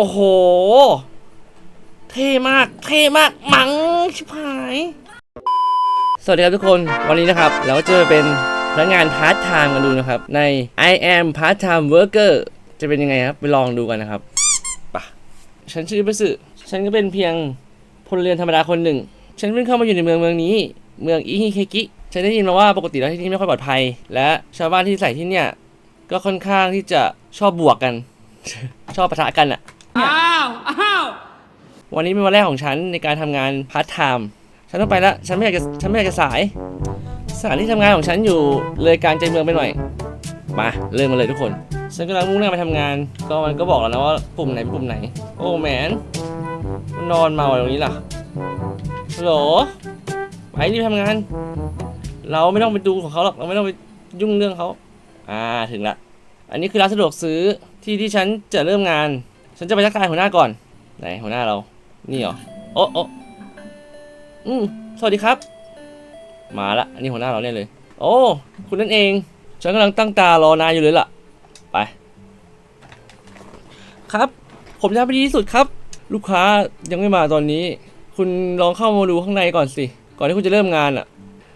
โอ้โห เท่มาก เท่มาก มังชิบหาย สวัสดีครับทุกคน วันนี้นะครับ เราก็จะเป็นพนักงานพาร์ทไทม์กันดูนะครับ ใน I am part time worker จะเป็นยังไงครับ ไปลองดูกันนะครับปะฉันชื่อประสึฉันก็เป็นเพียงพลเรือนธรรมดาคนหนึ่ง ฉันเพิ่งเข้ามาอยู่ในเมืองเมืองนี้ เมืองอิฮิเคกิ ฉันได้ยินมาว่าปกติแล้วที่นี่ไม่ค่อยปลอดภัย และชาวบ้านที่ใส่ที่เนี่ยก็ค่อนข้างที่จะชอบบวกกัน ชอบปะทะกันอะ อ้าวอ้าววันนี้เป็นวันแรกของฉันในการทำงานพาร์ทไทม์ฉันต้องไปละฉันไม่อยากจะฉันไม่อยากจะสายสถานที่ทำงานของฉันอยู่เลยกลารใจเมืองไปหน่อยมาเริ่มมาเลยทุกคน ฉันกำลังมุ่งหน้าไปทำงาน ก็มันก็บอกแล้วนะว่าปุ่มไหนเป็นปุ่มไหน โอ้แมนมันนอนเมาอะไรตรงนี้ล่ะฮัลโหลไปรีบทำงาน เราไม่ต้องไปดูของเขาหรอกเราไม่ต้องไปยุ่งเรื่องเขาอ่าถึงละ อันนี้คือร้านสะดวกซื้อที่ที่ฉันจะเริ่มงาน ฉันจะไปทักทายหัวหน้าก่อน ไหนหัวหน้าเรา นี่เหรอ โอ้โอ้อืมสวัสดีครับ มาละอันนี้หัวหน้าเราเนี่ยเลย โอ้ คุณนั่นเอง ฉันกำลังตั้งตารอนายอยู่เลยล่ะ ไป ครับ ผมจะทำให้ดีที่สุดครับ ลูกค้ายังไม่มาตอนนี้ คุณลองเข้ามาดูข้างในก่อนสิ ก่อนที่คุณจะเริ่มงานอะ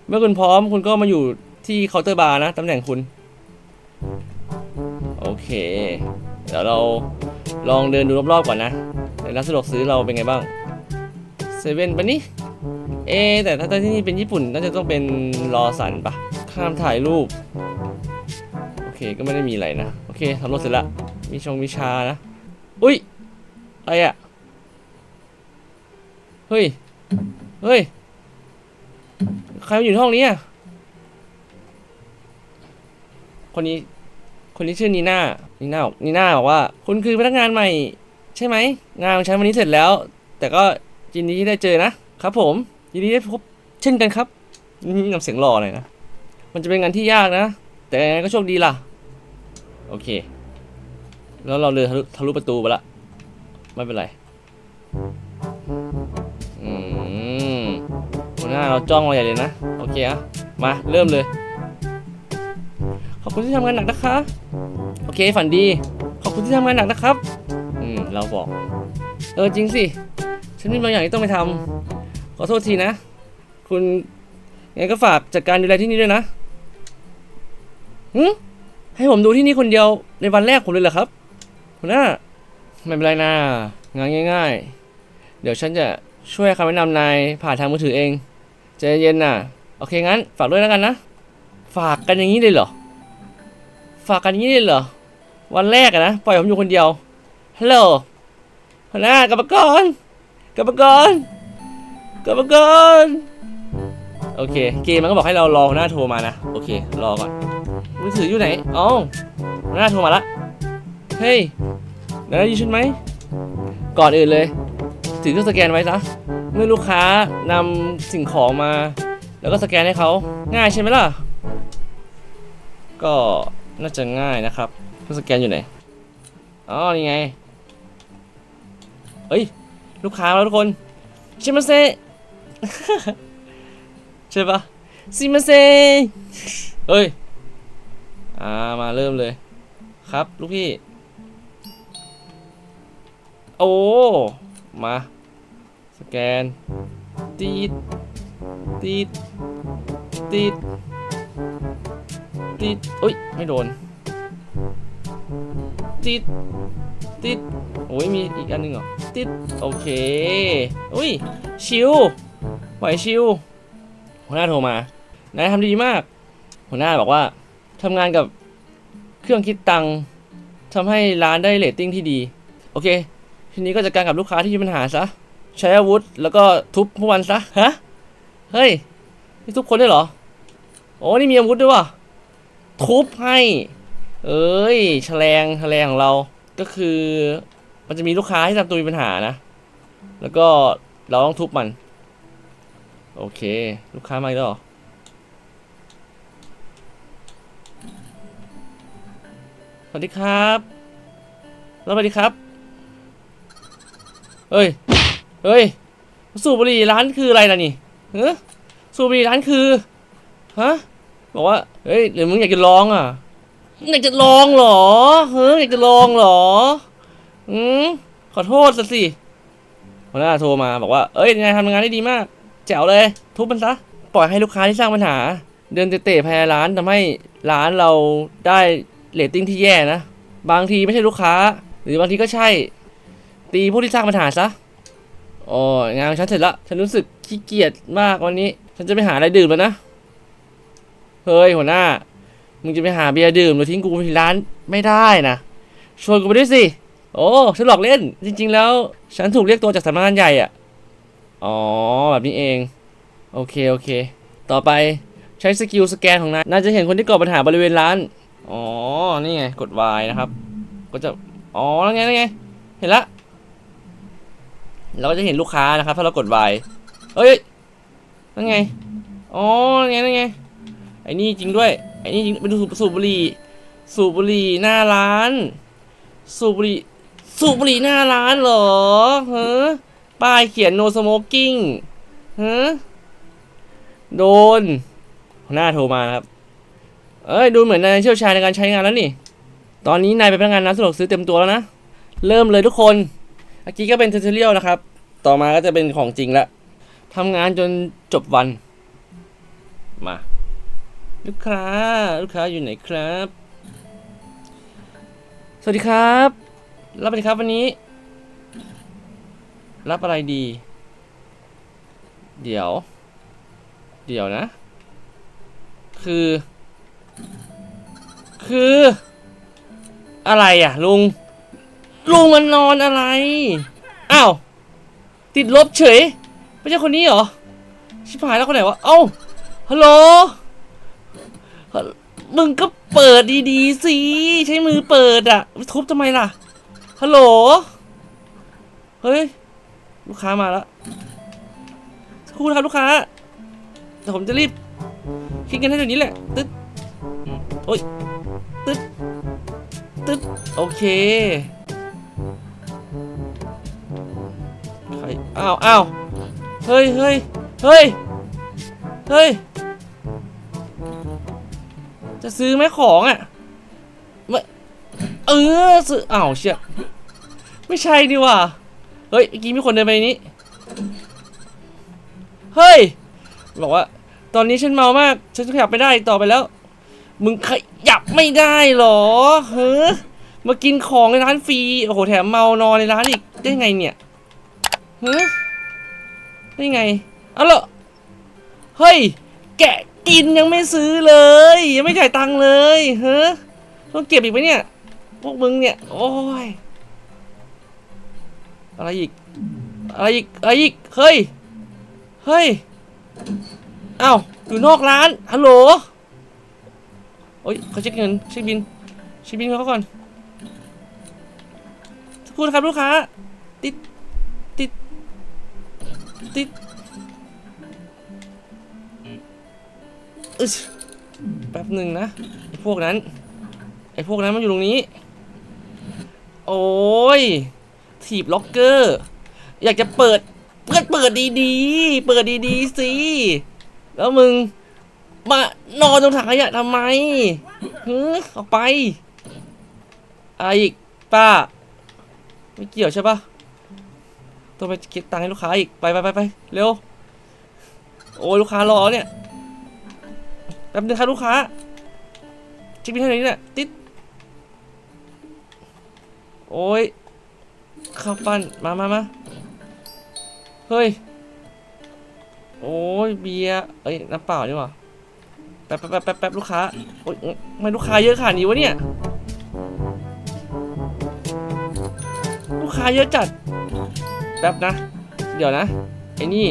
เมื่อคุณพร้อมคุณก็มาอยู่ที่เคาน์เตอร์บาร์นะตำแหน่งคุณ โอเค เดี๋ยวเรา ลองเดินดูรอบๆก่อนนะในร้านสะดวกซื้อเราเป็นไงบ้างเซเว่นปะนี่เอแต่ถ้าที่นี่เป็นญี่ปุ่นน่าจะต้องเป็นรอสันปะข้ามถ่ายรูป โอเคก็ไม่ได้มีอะไรนะ โอเคทำรถเสร็จละมีชงมีชานะ อุ้ยอะไรอะเฮ้ย เฮ้ย ใครมาอยู่ห้องนี้อะคนนี้ คนนี้ชื่อนีน่านีน่าบอกนีน่าบอกว่า คุณคือพนักงานใหม่ ใช่ไหม งานของฉันวันนี้เสร็จแล้ว แต่ก็ยินดีที่ได้เจอนะครับผม ยินดีได้พบเช่นกันครับนี่นำเสียงหล่อหน่อยนะ มันจะเป็นงานที่ยากนะ แต่ยังไงก็โชคดีล่ะ โอเค แล้วเราเดินทะลุทะลุประตูไปละ ไม่เป็นไร อืมหัวหน้าเราจ้องเราใหญ่เลยนะ โอเคอะมา เริ่มเลย ขอบคุณที่ทำงานหนักนะคะ โอเคฝันดี ขอบคุณที่ทำงานหนักนะครับ อืม เราบอก เออจริงสิ ฉันมีบางอย่างที่ต้องไปทำขอโทษทีนะ คุณงั้นก็ฝากจัดการดูแลที่นี่ด้วยนะหืให้ผมดูที่นี่คนเดียวในวันแรกผมเลยเหรอครับหัวหน้าไม่เป็นไรนะงานง่าย ๆ เดี๋ยวฉันจะช่วยคำแนะนำนายผ่านทางมือถือเองใจเย็นๆนะโอเคงั้นฝากด้วยแล้วกันนะ ฝากกันอย่างนี้เลยเหรอ ฝากกันอย่างนี้เลยเหรอ วันแรกอะนะ ปล่อยผมอยู่คนเดียว ฮัลโหลหัวหน้ากับมาก่อนกับมาก่อนกับมาก่อนโอเค เกมมันก็บอกให้เรารอหัวหน้าโทรมานะ โอเค รอก่อน มือถืออยู่ไหนอ๋อหัวหน้าโทรมาละ เฮ้ยได้ยินฉันไหม ก่อนอื่นเลย ถือเครื่องสแกนไว้ซะ เมื่อลูกค้านำสิ่งของมา แล้วก็สแกนให้เขา ง่ายใช่ไหมล่ะ ก็ น่าจะง่ายนะครับเครื่องสแกนอยู่ไหน อ๋อ นี่ไง เฮ้ย ลูกค้าแล้วทุกคน ชิมาเซใช่ปะซิมาเซเฮ้ย อ่า มาเริ่มเลย ครับ ลูกพี่ โอ้ มา สแกน ตีด ตีด ตีด ตีดอุ้ย ไม่โดนตีดตีดโอ้ย มีอีกอันหนึงเหรอ ติด โอเค อุ้ย ชิวไหวชิว หัวหน้าโทรมา นายทำดีมาก หัวหน้าบอกว่าทำงานกับเครื่องคิดตังค์ทำให้ร้านได้เรตติ้งที่ดี โอเค ทีนี้ก็จัดการกับลูกค้าที่มีปัญหาซะ ใช้อาวุธ แล้วก็ทุบพวกมันซะ ฮะ เฮ้ย นี่ทุบคนได้เหรอ โอ้นี่มีอาวุธด้วยวะ ทุบให้ เอ้ยแฉลงแฉลงของเรา ก็คือ มันจะมีลูกค้าที่ทำตัวมีปัญหานะ แล้วก็เราต้องทุบมัน โอเค ลูกค้ามาอีกแล้วเหรอสวัสดีครับแล้วสวัสดีครับ เฮ้ย เฮ้ย สูบบุหรี่ร้านคืออะไรล่ะนี่เฮ้สูบบุหรี่ร้านคือ ฮะ บอกว่า เฮ้ยหรือมึงอยากจะลองอะมึงอยากจะลองเหรอเฮ้ยอยากจะลองเหรอ อืมขอโทษสิหัวหน้าโทรมาบอกว่า เอ้ยนายทำงานได้ดีมาก แจ๋วเลย ทุบมันซะ ปล่อยให้ลูกค้าที่สร้างปัญหา เดินเตะๆภายในร้านทำให้ร้านเราได้เรตติ้งที่แย่นะ บางทีไม่ใช่ลูกค้า หรือบางทีก็ใช่ ตีพวกที่สร้างปัญหาซะอ้ยงานฉันเสร็จละ ฉันรู้สึกขี้เกียจมากวันนี้ ฉันจะไปหาอะไรดื่มแล้วนะ เฮ้ยหัวหน้า มึงจะไปหาเบียร์ดื่มหรือทิ้งกูไปที่ร้านไม่ได้นะชวนกูไปด้วยสิ โอ้ฉันหลอกเล่น จริง ๆ แล้ว ฉันถูกเรียกตัวจากสำนักงานใหญ่อะอ๋อ แบบนี้เอง โอเค โอเค ต่อไปใช้สกิลสแกนของนาย นายจะเห็นคนที่ก่อปัญหาบริเวณร้าน อ๋อ นี่ไง กด Y นะครับ ก็จะ อ๋อนั่นไงนั่นไง เห็นละ เราก็จะเห็นลูกค้านะครับ ถ้าเรากด Y เอ้ยนั่นไง อ๋อนั่นไงนั่นไง ไอ้นี่จริงด้วย ไอ้นี่จริงเป็นสูบสูบบุหรี่ สูบบุหรี่หน้าร้าน สูบบุหรี่ สูบบุหรี่หน้าร้านเหรอฮะป้ายเขียน no smoking ฮะโดน หน้าโทรมาครับ เอ้ย ดูเหมือนนายเชี่ยวชาญในการใช้งานแล้วนี่ ตอนนี้นายเป็นพนักงานร้านสะดวกซื้อเต็มตัวแล้วนะ เริ่มเลยทุกคนเมื่อกี้ก็เป็นเทอร์เรียลนะครับ ต่อมาก็จะเป็นของจริงละทำงานจนจบวัน มา ลูกค้า ลูกค้าอยู่ไหนครับ สวัสดีครับ รับอะไรครับวันนี้ รับอะไรดี เดี๋ยว เดี๋ยวนะ คือ คือ อะไรอะ ลุง ลุงมันนอนอะไร อ้าว ติดลบเฉย ไม่ใช่คนนี้เหรอ ชิบหายแล้วคนไหนวะ เอ้า ฮัลโหล มึงก็เปิดดีๆสิใช้มือเปิดอะทุบทำไมล่ะฮัลโหลเฮ้ยลูกค้ามาแล้วสักครู่นะครับลูกค้าแต่ผมจะรีบคิดกันให้เดี๋ยวนี้แหละตึ๊ดโอ้ยตึ๊ดตึ๊ดโอเคใครอ้าวอ้าวเฮ้ยเฮ้ยเฮ้ยเฮ้ย ซื้อไหมของอะไม่เออซื้ออ้าวเชี่ยไม่ใช่ดีว่ะเฮ้ยเมื่อกี้มีคนเดินไปนี้เฮ้ยบอกว่า ตอนนี้ฉันเมามาก ฉันขยับไม่ได้ต่อไปแล้ว มึงขยับไม่ได้หรอเฮ้อมากินของในร้านฟรีโอ้โหแถมเมานอนในร้านอีกได้ไงเนี่ยเฮ้ได้ไงเอาละเฮ้ยแกะ กินยังไม่ซื้อเลย ยังไม่จ่ายตังค์เลยเฮ้ต้องเก็บอีกไหมเนี่ย พวกมึงเนี่ย โอ้ย อะไรอีก อะไรอีก อะไรอีก เฮ้ย เฮ้ย เอ้าอยู่นอกร้าน ฮัลโหล โอ้ยเขาเช็คเงินเช็คบินเช็คบินเขาก่อนสักครู่นะครับลูกค้า ติด ติด ติด อึชแป๊บหนึ่งนะไอ้พวกนั้น ไอ้พวกนั้นมันอยู่ตรงนี้ โอ้ยถีบล็อกเกอร์ อยากจะเปิด เปิดเปิดดีๆ เปิดดีๆสิแล้วมึงมานอนตรงถังขยะทำไมฮึออกไปอะไรอีกป้า ไม่เกี่ยวใช่ปะต้องไปเก็บตังค์ให้ลูกค้าอีก ไปไปไปไปเร็ว โอ้ยลูกค้ารอเนี่ย แป๊บนึงครับลูกค้าช็คบินเท่านี้เนี่ยติด โอ้ยข้าวปั้น มามามาเฮ้ย โอ้ยเบียร์เอ้ยน้ำเปล่านี่หว่าแป๊บแป๊บแป๊บแป๊บแป๊บลูกค้า โอ้ยทำไมลูกค้าเยอะขนาดนี้วะเนี่ย ลูกค้าเยอะจัด แป๊บนะ เดี๋ยวนะ ไอ้นี่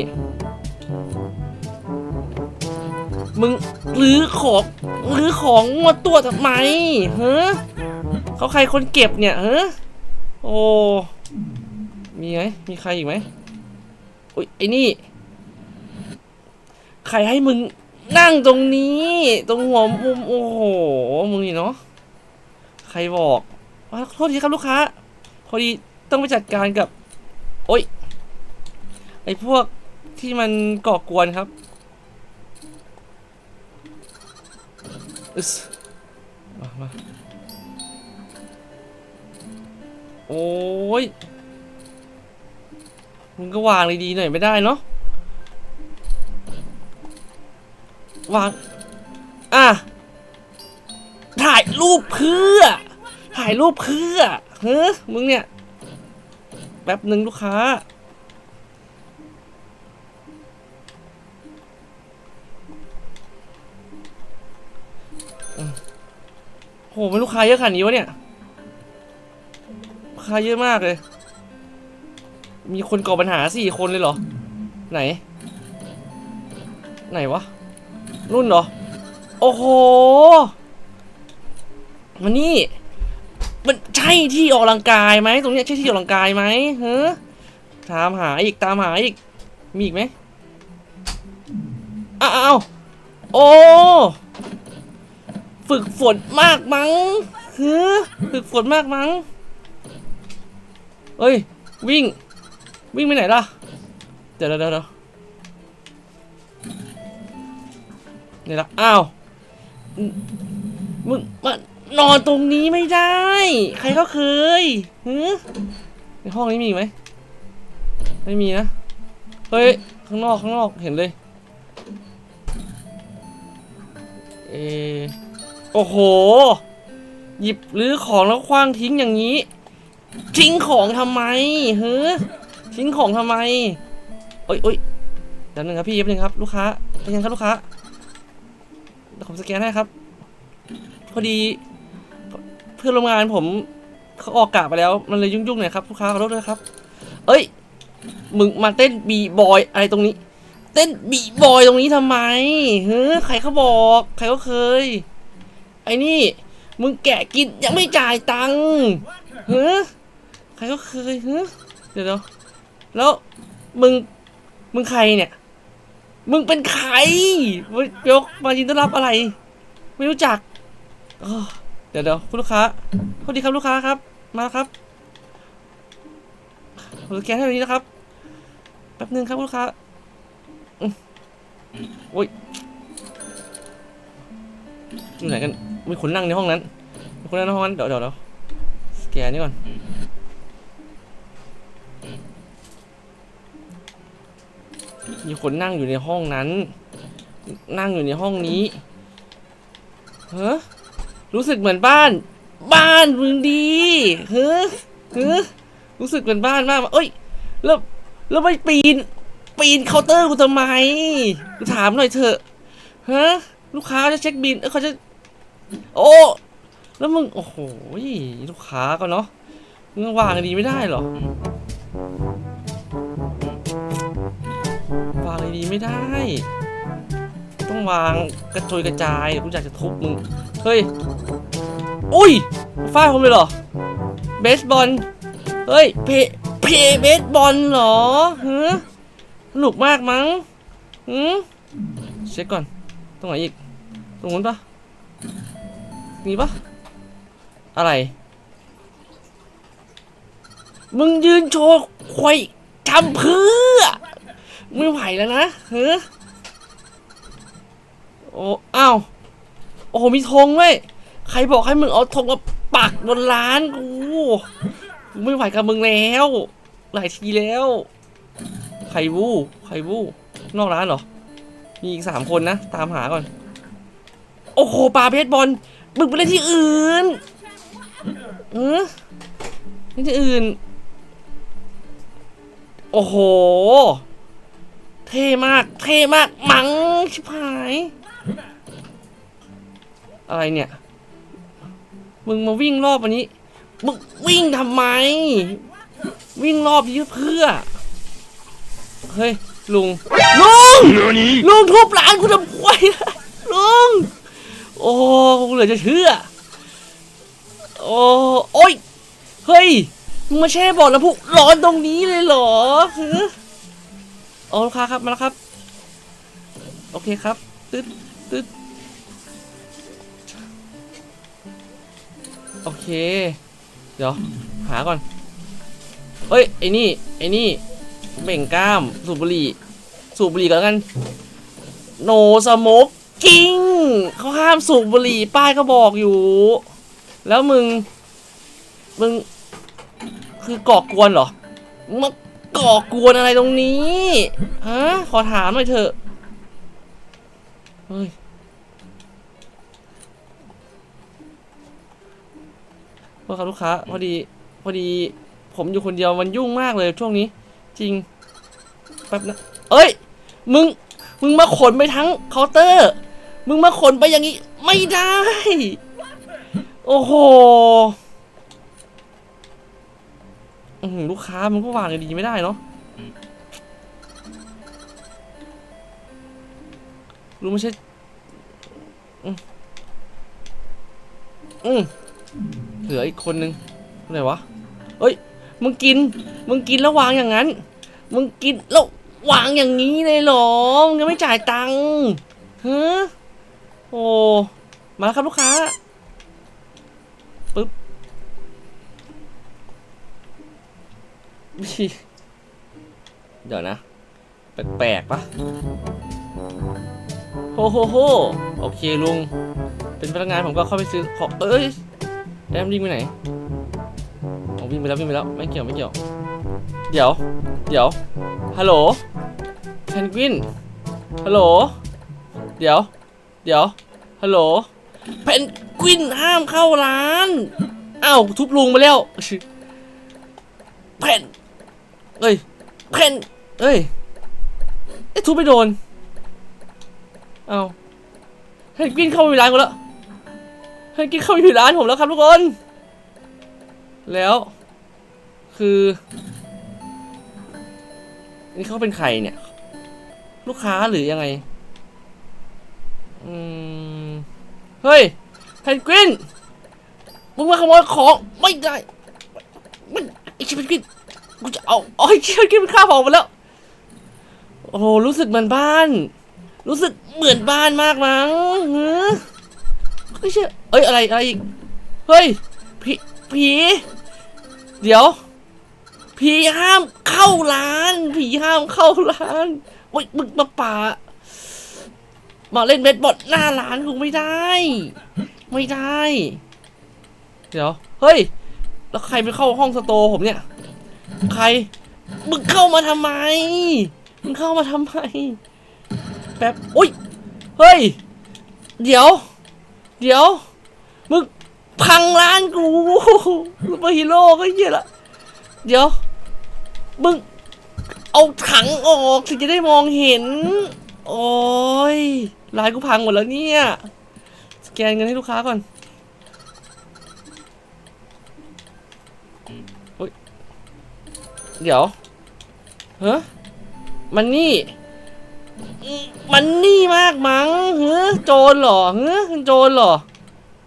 มึงรื้อของรื้อของงวดตัวทำไมเฮ้เขาใครคนเก็บเนี่ยเฮ้โอ้มีไหมมีใครอีกไหมอุ้ยไอ้นี่ ใครให้มึงนั่งตรงนี้ ตรงหัวมุมโอ้โหมึงนี่เนาะใครบอกว่าโทษทีครับลูกค้า พอดีต้องไปจัดการกับ โอ้ยไอ้พวกที่มันก่อกวนครับ อึสมามาโอ้ยมึงก็วางเลยดีหน่อยไม่ได้เนาะวาง อะ ถ่ายรูปเพื่อ ถ่ายรูปเพื่อเฮ้ยมึงเนี่ย แป๊บหนึ่งลูกค้า หมันลูกค้าเยอะขนาดนี้วะเนี่ยลูกค้าเยอะมากเลย มีคนก่อปัญหาสี่คนเลยเหรอ ไหน ไหนวะนุ่นเหรอ โอ้โหมันนี่ มันใช่ที่ออกกำลังกายไหมตรงเนี้ยใช่ที่ออกกำลังกายไหมเฮ้ตามหาอีกตามหาอีก มีอีกไหมอ้าวโอ้ ฝึกฝนมากมั้งเฮ้ฝึกฝนมากมั้งเอ้ย วิ่ง วิ่งไปไหนล่ะ เดี๋ยวเดี๋ยวเดี๋ยวนี่ละอ้าว มึงมานอนตรงนี้ไม่ได้ ใครก็เคยหือในห้องนี้มีไหม ไม่มีนะ เฮ้ย ข้างนอกข้างนอกเห็นเลย โอ้โห หยิบหรือของแล้วคว้างทิ้งอย่างนี้ ทิ้งของทำไมเฮ้อทิ้งของทำไมโอ้ยโอ้ยเดี๋ยวหนึ่งครับพี่เย็บหนึ่งครับลูกค้าเป็นยังครับลูกค้าเดี๋ยวผมสแกนให้ครับ พอดี เพื่อนโร่วมงานผมเขาออกกะไปแล้ว มันเลยยุ่งๆหน่อยครับลูกค้าขอโทษด้วยครับ เอ้ย มึงมาเต้นบีบอยอะไรตรงนี้ เต้นบีบอยตรงนี้ทำไมเฮ้ยใครเขาบอก ใครก็เคย ไอ้นี่ มึงแกะกินยังไม่จ่ายตังค์เฮ้ใครก็เคยเฮ้เดี๋ยวเดี๋ยวแล้ว มึง มึงใครเนี่ย มึงเป็นใครยกมายินต้อนรับอะไร ไม่รู้จักเดี๋ยวเดี๋ยวคุณลูกค้าสวัสดีครับลูกค้าครับ มาครับผมสแกนให้ตรงนี้นะครับ แป๊บนึงครับลูกค้าโอ้ย อยู่ไหนกันมีคนนั่งในห้องนั้นมีคนนั่งในห้องนั้นเดี๋ยวเดี๋ยวเดี๋ยวสแกนนี่ก่อนมีคนนั่งอยู่ในห้องนั้น นั่งอยู่ในห้องนี้เฮ้อรู้สึกเหมือนบ้าน บ้านมึงดีเฮ้อเฮ้อรู้สึกเหมือนบ้านมากเอ้ยแล้วแล้วไม่ปีน ปีนเคาน์เตอร์กูทำไมกูถามหน่อยเถอะฮะ ลูกค้าจะเช็คบินเออเขาจะ โอ้ แล้วมึง โอ้โหลูกค้าก็เนาะ มึงวางดีไม่ได้เหรอ วางดีไม่ได้ ต้องวางกระจุยกระจายกูอยากจะทุบมึง เฮ้ย อุ้ยฟาดผมเลยเหรอ เบสบอล เฮ้ย เพเพเบสบอลเหรอฮะสนุกมากมั้งหืมเช็คก่อนตรงไหนอีก ตรงนู้นปะนี่ปะอะไร มึงยืนโชว์ควายทำเพื่อ ไม่ไหวแล้วนะเฮ้อโอ้อ้าวโอ้มีธงด้วยใครบอกให้มึงเอาธงมาปักบนร้านกูกูไม่ไหวกับมึงแล้ว หลายทีแล้วใครวู้ใครวู้นอกร้านเหรอ มีอีกสามคนนะ ตามหาก่อน โอ้โหปลาเพชรบอลมึงไปเล่นที่อื่นเออเล่นที่อื่น โอ้โห เท่มาก เท่มาก มังชิบหาย อะไรเนี่ย มึงมาวิ่งรอบอันนี้ มึงวิ่งทำไม วิ่งรอบนี้เพื่อ เฮ้ย ลุง ลุง ลุงทุบร้านกูทำควายลุง โอ้เหลือจะเชื่อ โอ้โอ้ย เฮ้ย มึงมาแช่บ่อแล้วพุร้อนตรงนี้เลยเหรอโอ้ลูกค้าครับ มาแล้วครับ โอเคครับ ตึ๊ดตึ๊ดโอเค เดี๋ยว หาก่อน เฮ้ย ไอ้นี่ ไอ้นี่ เบ่งกล้าม สูบบุหรี่ สูบบุหรี่ก่อนกัน โนสโมก กิ้งเขาห้ามสูบบุหรี่ป้ายก็บอกอยู่ แล้วมึง มึง คือก่อกวนเหรอมึงมาก่อกวนอะไรตรงนี้ฮะขอถามหน่อยเถอะเฮ้ยพวกครับลูกค้าพอดีพอดี ผมอยู่คนเดียวมันยุ่งมากเลยช่วงนี้ จริงแป๊บนะเอ้ย มึง มึงมาขนไปทั้งเคาน์เตอร์ มึงมาขนไปอย่างนี้ ไม่ได้ โอ้โหลูกค้ามันก็วางดีไม่ได้เนาะรู้ไม่ใช่ อืมอืมเหลืออีกคนนึงอะไหนวะ เอ้ย มึงกิน มึงกินแล้ววางอย่างนั้น มึงกินแล้ววางอย่างนี้เลยเหรอ มึงยังไม่จ่ายตังค์ฮะ โอ้ มาแล้วครับลูกค้า ปึ๊บเดี๋ยวนะ แปลกๆปะโฮโฮโฮโอเคลุง เป็นพนักงานผมก็เข้าไปซื้อของ เอ้ยแอมวิ่งไปไหนอ๋อวิ่งไปแล้ววิ่งไปแล้ว ไม่เกี่ยวไม่เกี่ยว เดี๋ยว เดี๋ยว ฮัลโหล เพนกวิน ฮัลโหล เดี๋ยว เดี๋ยว ฮัลโหล เพนกวินห้ามเข้าร้าน อ้าว ทุบลุงไปแล้ว เพนเอ้ย เพนเอ้ยเอ้ทุบไม่โดน เอาเพนกวินเข้าไปร้านกูแล้ว เพนกวินเข้าไปในร้านผมแล้วครับทุกคน แล้ว คือนี่เขาเป็นใครเนี่ย ลูกค้าหรือยังไง อืมเฮ้ยเพนกวินมึงมาขโมยของไม่ได้มันไอชิเพนกวินกูจะเอาเอาไอ้ชิเพนกวินมันฆ่าผมไปแล้วโอ้โหรู้สึกเหมือนบ้าน รู้สึกเหมือนบ้านมากมั้งเฮ้ยไม่เชื่อเอ้ยอะไรอะไรอีกเฮ้ยผีผีเดี๋ยวผีห้ามเข้าร้านผีห้ามเข้าร้านโอ้ยมึงมาป่า มาเล่นเบสบอลหน้าร้านกูไม่ได้ ไม่ได้ เดี๋ยว เฮ้ย แล้วใครไปเข้าห้องสโตผมเนี่ย ใคร มึงเข้ามาทำไม มึงเข้ามาทำไม แป๊บอุ้ย เฮ้ย เดี๋ยว เดี๋ยว มึงพังร้านกูซูเปอร์ฮีโร่ก็เหี้ยละ เดี๋ยว มึง เอาถังออกถึงจะได้มองเห็น โอ้ย ร้านกูพังหมดแล้วเนี่ย สแกนเงินให้ลูกค้าก่อนเฮ้ยเดี๋ยวเฮ้มันนี่มันนี่มากมั้งเฮ้โจรเหรอเฮ้โจรเหรอ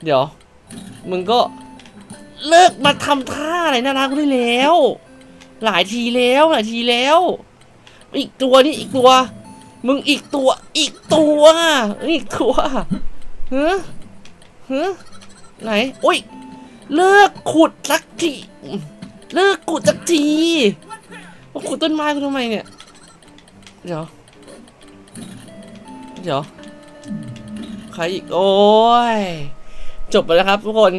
เดี๋ยว มึงก็เลิกมาทำท่าอะไรน่ารักได้แล้ว หลายทีแล้วหลายทีแล้ว อีกตัวนี่อีกตัว มึงอีกตัว อีกตัว อีกตัวฮะฮะไหน โอ้ย เลิกขุดสักที เลิกขุดสักทีมาขุดต้นไม้กูทำไมเนี่ย เดี๋ยว เดี๋ยว ใครอีก โอ้ย จบไปแล้วครับทุกคน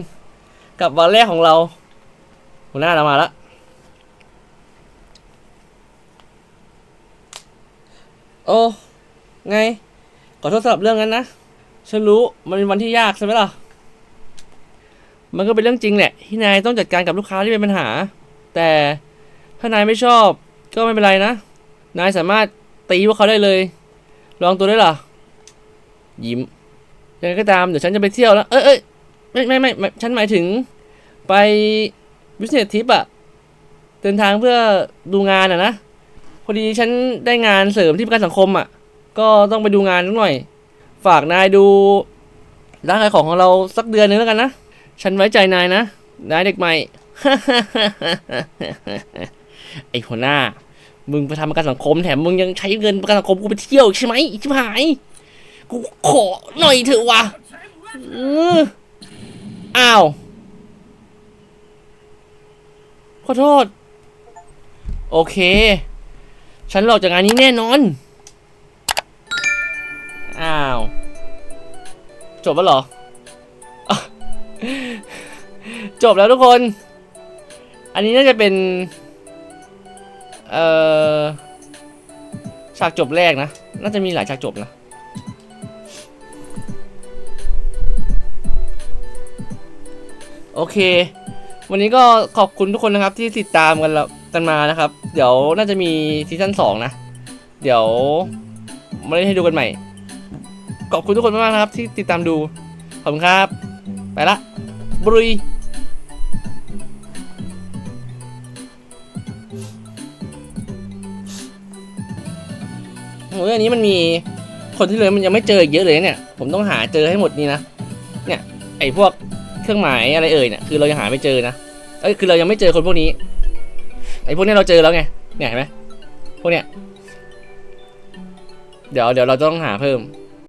กับวันแรกของเราหัวหน้าเรามาแล้ว โอ้ไง ขอโทษสำหรับเรื่องนั้นนะ ฉันรู้มันเป็นวันที่ยากใช่ไหมล่ะ มันก็เป็นเรื่องจริงแหละ ที่นายต้องจัดการกับลูกค้าที่เป็นปัญหา แต่ถ้านายไม่ชอบก็ไม่เป็นไรนะ นายสามารถตีพวกเขาได้เลย ลองตัวได้หรอ ยิ้มยังไงก็ตาม เดี๋ยวฉันจะไปเที่ยวแล้ว เอ้ยเอ้ยไม่ไม่ไม่ ฉันหมายถึงไปบิสเนสทิปอะเดินทางเพื่อดูงานอะนะ พอดีฉันได้งานเสริมที่ประกันสังคมอะก็ต้องไปดูงานนิดหน่อย ฝากนายดูร้านขายของของเราสักเดือนนึงแล้วกันนะ ฉันไว้ใจนายนะ นายเด็กใหม่ ไอหัวหน้า มึงไปทำประกันสังคมแถมมึงยังใช้เงินประกันสังคมกูไปเที่ยวใช่ไหมอีชิบหาย กูขอหน่อยเถอะวะอ้าว ขอโทษ โอเค ฉันหลอกจากงานนี้แน่นอน อ้าว จบแล้วเหรอ จบแล้วทุกคน อันนี้น่าจะเป็น เอ่อ ฉากจบแรกนะ น่าจะมีหลายฉากจบนะโอเค วันนี้ก็ขอบคุณทุกคนนะครับที่ติดตามกันแล้ว กันมานะครับ เดี๋ยวน่าจะมีซีซั่นสองนะ เดี๋ยวมาเล่นให้ดูกันใหม่ ขอบคุณทุกคนมากๆนะครับ ที่ติดตามดู ขอบคุณครับ ไปละบรุยโอ้ยอันนี้มันมีคนที่เลยมันยังไม่เจออีกเยอะเลยเนี่ย ผมต้องหาเจอให้หมดนี่นะ เนี่ย ไอ้พวกเครื่องหมายอะไรเอ่ยเนี่ย คือเรายังหาไม่เจอนะ เอ้ย คือเรายังไม่เจอคนพวกนี้ ไอ้พวกนี้เราเจอแล้วไงเนี่ยเห็นไหมพวกเนี้ยเดี๋ยวเดี๋ยวเราต้องหาเพิ่ม